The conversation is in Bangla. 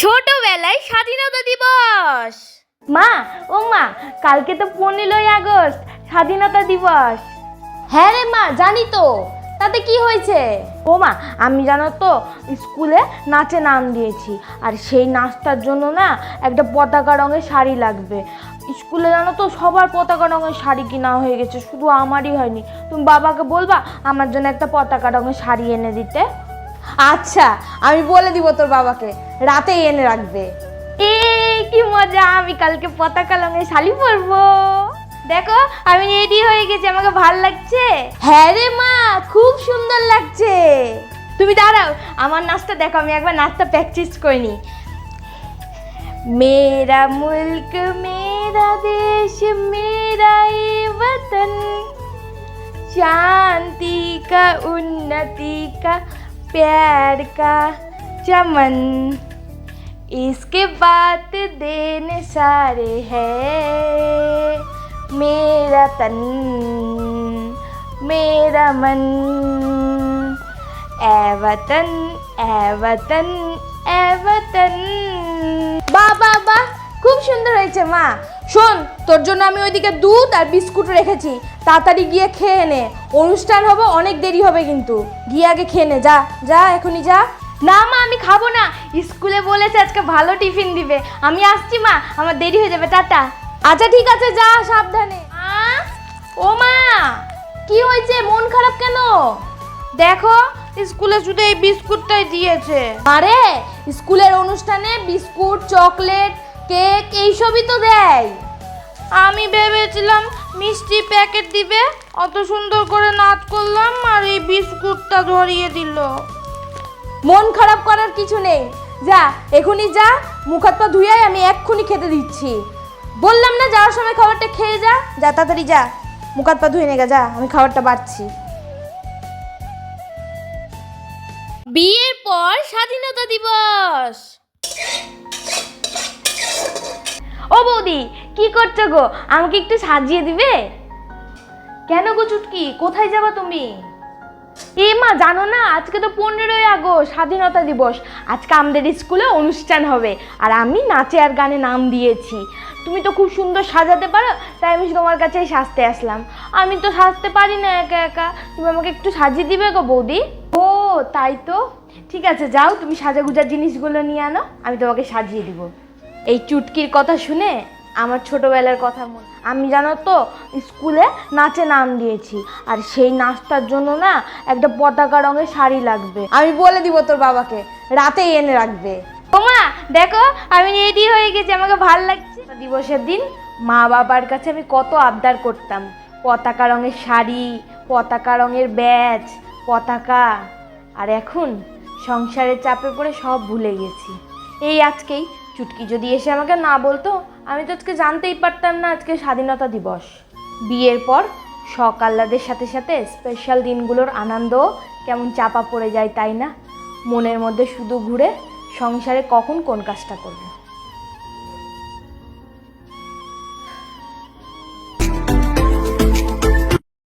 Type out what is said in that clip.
ছোটবেলায় স্বাধীনতা দিবস। মা ও মা কালকে তো পনেরোই আগস্ট স্বাধীনতা দিবস। হ্যাঁ রে মা জানি তো। তাতে কি হয়েছে? ও মা আমি জানো তো স্কুলে নাচে নাম দিয়েছি। আর সেই নাচটার জন্য না একটা পতাকা রঙের শাড়ি লাগবে। স্কুলে জানো তো সবার পতাকা রঙের শাড়ি কিনা হয়ে গেছে শুধু আমারই হয়নি। তুমি বাবাকে বলবা আমার জন্য একটা পতাকা রঙের শাড়ি এনে দিতে। আচ্ছা আমি বলে দিব তোর বাবাকে। রাতেই এনে রাখবে এ কি মজা আমি কালকে পতাকা রঙের শাড়ি পরবো দেখো আমি রেডি হয়ে গেছি আমাকে ভাল লাগছে হ্যাঁ রে মা খুব সুন্দর লাগছে তুমি দাঁড়াও আমার নাচটা দেখো আমি একবার নাচটা প্র্যাকটিস করে নি मेरा मुल्क मेरा देश मेरा ये वतन शांति का उन्नति का प्यार का चमन इसके बात देने सारे है मेरा तन मेरा मन ए वतन ए वतन ए वतन বাহ বাহ বাহ খুব সুন্দর হয়েছে মা শোন তোর জন্য আমি ওইদিকে দুধ আর বিস্কুট রেখেছি তাড়াতাড়ি গিয়ে খেয়ে নে অনুষ্ঠান হবে অনেক দেরি হবে কিন্তু গিয়ে আগে খেয়ে নে যা যা এখনই যা না মা আমি খাব না। স্কুলে বলেছে আজকে ভালো টিফিন দিবে। আমি আসছি মা আমার দেরি হয়ে যাবে টাটা। আচ্ছা ঠিক আছে যা সাবধানে। ও মা কি হয়েছে? মন খারাপ কেন? দেখো স্কুলে শুধু এই বিস্কুটটাই দিয়েছে। আরে স্কুলের অনুষ্ঠানে বিস্কুট চকলেট কেক এইসবই তো দেয়। আমি ভেবেছিলাম মিষ্টি প্যাকেট দিবে অত সুন্দর করে নাচ করলাম আর এই বিস্কুটটা ধরিয়ে দিল। মন খারাপ করার কিছু নেই। যা এখনই যা মুখ হাত পা ধুয়াই আমি এক্ষুনি খেতে দিচ্ছি। বললাম না যাওয়ার সময় খাবারটা খেয়ে যা। যা তাড়াতাড়ি যা। মুখ হাত পা ধুয়ে নেগা যা আমি খাবারটা বাড়ছি। বিয়ের পর স্বাধীনতা দিবস। ও বৌদি কি করছ গো? আমাকে একটু সাজিয়ে দিবে? কেন গো চুটকি? কোথায় যাবা তুমি? এ মা, জানো না, আজকে তো পনেরোই আগস্ট, স্বাধীনতা দিবস। আজকে আমাদের স্কুলে অনুষ্ঠান হবে, আর আমি নাচে আর গানে নাম দিয়েছি। তুমি তো খুব সুন্দর সাজাতে পারো, তাই আমি তোমার কাছেই সাজতে আসলাম। আমি তো সাজতে পারি না একা একা। তুমি আমাকে একটু সাজিয়ে দিবে গো বৌদি? ও, তাই তো। ঠিক আছে, যাও, তুমি সাজাগুজার জিনিসগুলো নিয়ে আনো, আমি তোমাকে সাজিয়ে দিব। এই চুটকির কথা শুনে আমার ছোটোবেলার কথা মনে আমি জানো তো, স্কুলে নাচে নাম দিয়েছি। আর সেই নাচটার জন্য না একটা পতাকা রঙের শাড়ি লাগবে। আমি বলে দিব তোর বাবাকে, রাতেই এনে রাখবে। ওমা দেখো, আমি রেডি হয়ে গেছি, আমাকে ভালো লাগছে। দিবসের দিন মা বাবার কাছে আমি কত আবদার করতাম। পতাকা রঙের শাড়ি, পতাকা রঙের ব্যাচ পতাকা। আর এখন সংসারের চাপে পড়ে সব ভুলে গেছি। এই আজকেই চুটকি যদি এসে আমাকে না বলতো আমি তো আজকে জানতেই পারতাম না আজকে স্বাধীনতা দিবস। বিয়ের পর শখ আহ্লাদের সাথে সাথে স্পেশাল দিনগুলোর আনন্দ কেমন চাপা পড়ে যায় তাই না? মনের মধ্যে শুধু ঘুরে সংসারে কখন কোন কাজটা করবে?